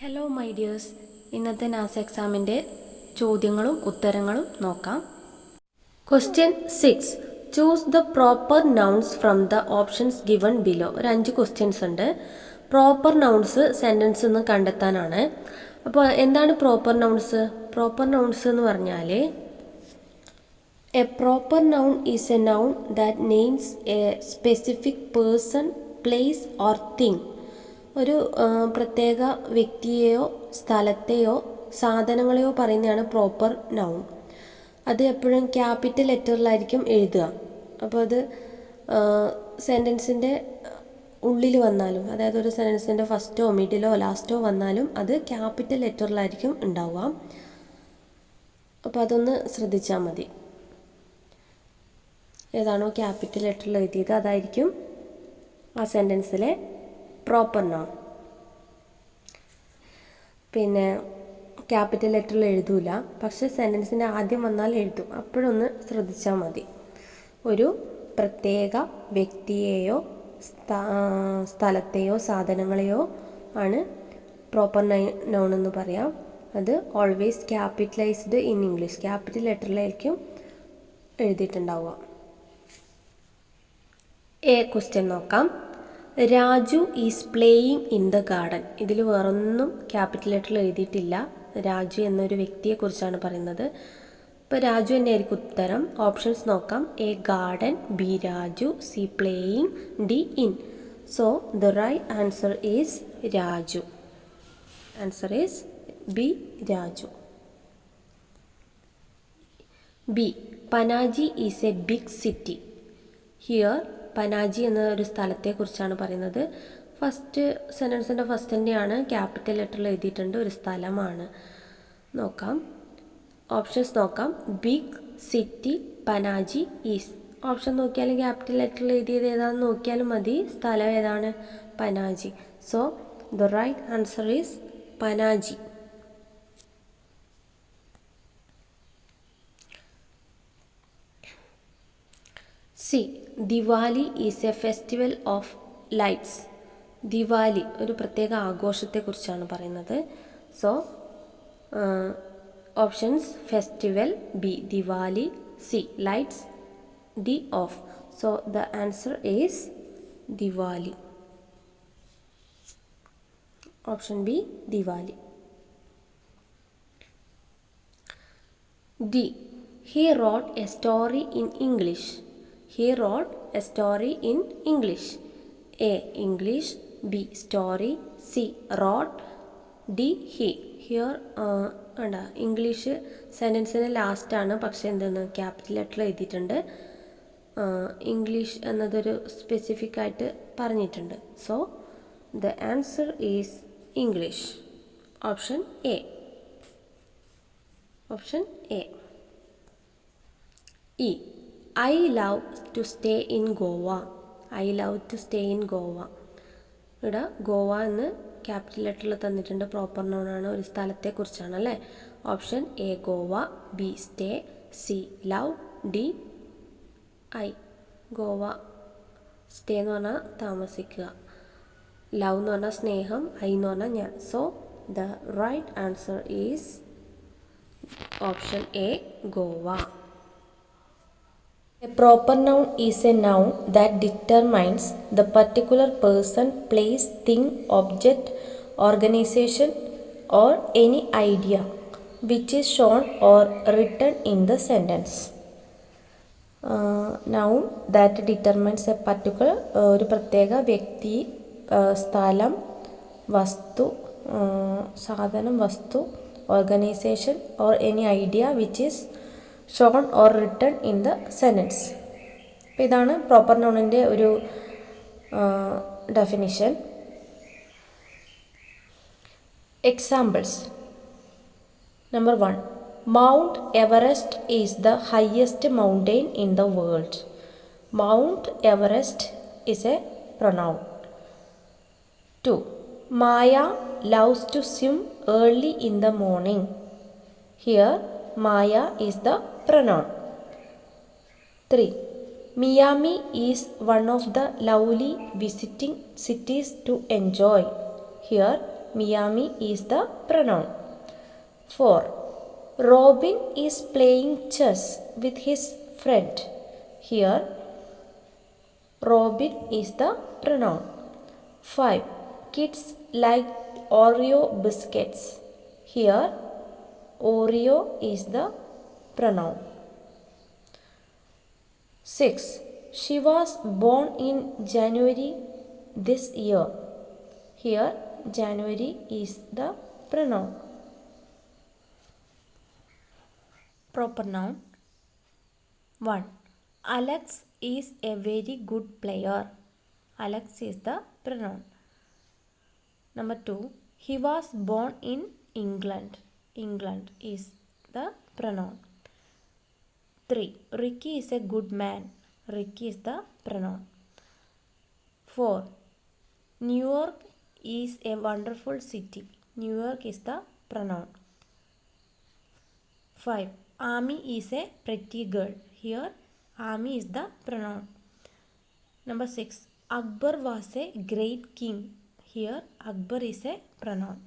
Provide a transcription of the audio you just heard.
Hello my dears ഇന്നത്തെ നാസ് എക്സാമിന്റെ ചോദ്യങ്ങളും ഉത്തരങ്ങളും നോക്കാം. Question six choose the proper nouns from the options given below ഒരു അഞ്ച് ക്വസ്റ്റ്യൻസ് ഉണ്ട്. പ്രോപ്പർ നൗൺസ് സെന്റൻസ് എന്ന് കണ്ടെത്താനാണ്. അപ്പോൾ എന്താണ് പ്രോപ്പർ നൗൺസ് പ്രോപ്പർ നൗൺസ് എന്ന് പറഞ്ഞാൽ a proper noun is a noun that names a specific person place or thing ഒരു പ്രത്യേക വ്യക്തിയെയോ സ്ഥലത്തെയോ സാധനങ്ങളെയോ പറയുന്നതാണ് പ്രോപ്പർ നൗൺ അത് എപ്പോഴും ക്യാപിറ്റൽ ലെറ്ററിലായിരിക്കും എഴുതുക. അപ്പോൾ അത് സെന്റൻസിന്റെ ഉള്ളിൽ വന്നാലും അതായത് ഒരു സെന്റൻസിന്റെ ഫസ്റ്റോ മിഡിലോ ലാസ്റ്റോ വന്നാലും അത് ക്യാപിറ്റൽ ലെറ്ററിലായിരിക്കും ഉണ്ടാവുക. അപ്പോൾ അതൊന്ന് ശ്രദ്ധിച്ചാൽ മതി. ഏതാണോ ക്യാപിറ്റൽ ലെറ്ററിൽ എഴുതിയത് അതായിരിക്കും ആ സെന്റൻസിലെ പ്രോപ്പർ നോൺ പിന്നെ ക്യാപിറ്റൽ ലെറ്ററിൽ എഴുതൂല. പക്ഷേ സെന്റൻസിന്റെ ആദ്യം വന്നാൽ എഴുതും. അപ്പോഴൊന്ന് ശ്രദ്ധിച്ചാൽ മതി. ഒരു പ്രത്യേക വ്യക്തിയെയോ സ്ഥ- സ്ഥലത്തെയോ സാധനങ്ങളെയോ ആണ് പ്രോപ്പർ നൗൺ എന്ന് പറയാം. അത് always capitalized in English capital ലെറ്ററിലായിരിക്കും എഴുതിയിട്ടുണ്ടാവുക. എ ക്വസ്റ്റ്യൻ നോക്കാം. Raju is playing in the garden ഇതിൽ വേറൊന്നും ക്യാപിറ്റൽ ലെറ്ററിൽ എഴുതിയിട്ടില്ല. രാജു എന്നൊരു വ്യക്തിയെക്കുറിച്ചാണ് പറയുന്നത്. ഇപ്പോൾ രാജു തന്നെയായിരിക്കും ഉത്തരം. ഓപ്ഷൻസ് നോക്കാം. A garden B Raju C playing D in so the right answer is Raju. Answer is B Raju. B Panaji is a big city here Panaji എന്ന ഒരു സ്ഥലത്തെക്കുറിച്ചാണ് പറയുന്നത്. ഫസ്റ്റ് സെന്റൻസിന്റെ ഫസ്റ്റ് തന്നെയാണ് ക്യാപിറ്റൽ ലെറ്ററിൽ എഴുതിയിട്ടുണ്ട് ഒരു സ്ഥലമാണ്. നോക്കാം. ഓപ്ഷൻസ് നോക്കാം. Big city Panaji is option നോക്കിയാലും ക്യാപിറ്റൽ ലെറ്ററിൽ എഴുതിയത് ഏതാണെന്ന് നോക്കിയാലും മതി. സ്ഥലം ഏതാണ്? Panaji. So the right answer is Panaji. C Diwali is a festival of lights. Diwali ഒരു പ്രത്യേക ആഘോഷത്തെക്കുറിച്ചാണ് പറയുന്നത്. So options festival B Diwali C lights D of. So the answer is Diwali. Option B Diwali. D He wrote a story in English. He wrote a story in English A English B story C wrote D he here വേണ്ട English സെന്റൻസിന് ലാസ്റ്റാണ് പക്ഷേ എന്തെന്ന് capital letter എഴുതിയിട്ടുണ്ട്. English എന്നതൊരു specific ആയിട്ട് പറഞ്ഞിട്ടുണ്ട്. So the answer is English option A option A E I love to stay in Goa I love to stay in Goa ഇവിടെ ഗോവ എന്ന് ക്യാപിറ്റൽ ലെറ്ററിൽ തന്നിട്ടുണ്ട്. പ്രോപ്പർ നോണാണ് ഒരു സ്ഥലത്തെക്കുറിച്ചാണ് അല്ലേ? Option A Goa. B stay C love D I Goa. Stay എന്ന് പറഞ്ഞാൽ താമസിക്കുക. Love എന്ന് പറഞ്ഞാൽ സ്നേഹം. ഐ എന്ന് പറഞ്ഞാൽ ഞാൻ. So the right answer is option A Goa. A proper noun is a noun that determines the particular person, place, thing, object, organization, or any idea which is shown or written in the sentence. Noun that determines a particular ഒരു പ്രത്യേക വ്യക്തി സ്ഥലം വസ്തു സാധനം വസ്തു organization or any idea which is shown or written in the sentence അപ്പോൾ ഇതാണ് proper നൗണിന്റെ ഒരു definition examples Number 1. Mount Everest is the highest mountain in the world. Mount Everest is a pronoun. 2. Maya loves to swim early in the morning. Here, Maya is the pronoun. 3. Miami is one of the lovely visiting cities to enjoy. Here, Miami is the pronoun. 4. Robin is playing chess with his friend. Here, Robin is the pronoun. 5. Kids like Oreo biscuits. Here, Oreo is the pronoun. 6. She was born in January this year. Here, January is the pronoun. Proper noun 1. Alex is a very good player. Alex is the pronoun. Number 2. He was born in England. England is the pronoun. 3. Ricky is a good man. Ricky is the pronoun. 4. New York is a wonderful city. New York is the pronoun. 5. Amy is a pretty girl. Here, Amy is the pronoun. Number 6. Akbar was a great king. Here, Akbar is a pronoun.